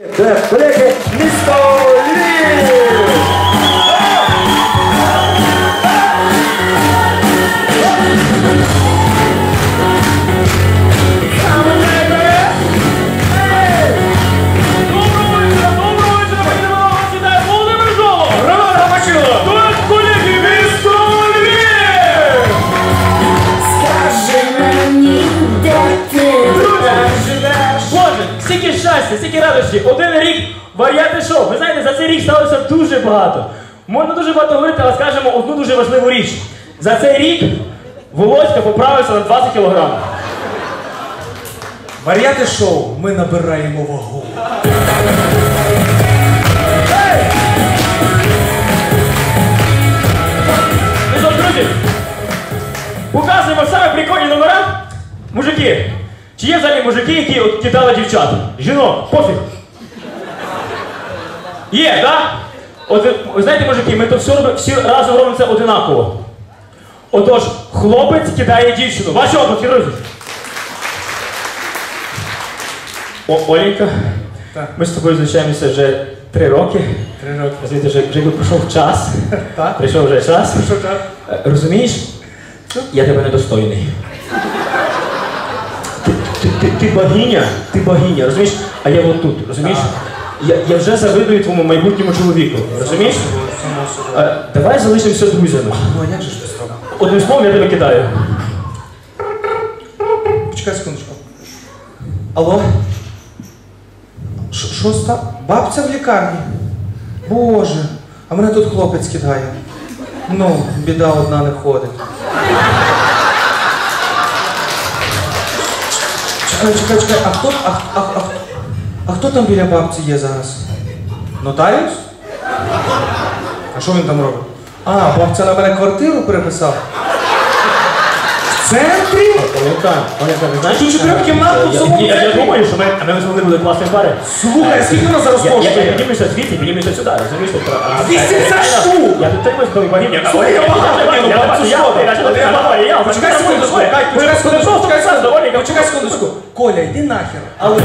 Clap, break it, disco! Щастя, стільки радості, один рік варіати шоу. Ви знаєте, за цей рік сталося дуже багато. Можна дуже багато говорити, але скажемо одну дуже важливу річ. За цей рік Володька поправився на 20 кілограмів. Варіати шоу ми набираємо вагу. Ну що, друзі, показуємо саме прикольні номера. Мужики, чи є взагалі мужики, які от кидали дівчат? Жінок, пофіг. Є, так? От ви- знаєте, мужики, ми то все робимо, всі разом робимо це одинаково. Отож, хлопець кидає дівчину. Ваші друзі. О, Оленька, Так. ми з тобою зустрічаємося вже три роки. Три роки. Розумієте, вже, вже якби пройшов час. Так. Прийшов вже час. Що так? Е, Розумієш? Я тебе недостойний. Ти, богиня, ти богиня, розумієш? А я от тут, розумієш? Я, я вже завидую твоєму майбутньому чоловіку, розумієш? Собою. Е, давай залишимося друзями. Ну а як же ж ти зробив? Одним словом я тебе кидаю. Почекай секундочку. Алло? Ш- Що ста? Бабця в лікарні? Боже, а мене тут хлопець кидає. Ну, біда одна не ходить. Чекай, чекай, чекай, а хто, а, а, а, а хто там біля бабці є зараз? Нотаріус? А що він там робить? А, бабця на мене квартиру переписав. В центрі? Оленка, ти знаєш? Тут чотирьохкімнатну в Я- самому я, я, центрі? думаю, що ми, а ми змогли були класні пари. Слухай, скільки вона зараз Я, я, я коштує? піднімуся звідси, піднімуся сюди, розумієш? Тобто, а- 80 штук! Я підтримуюсь до богиня. Слухай, я багато я- Коля, йди нахер. Але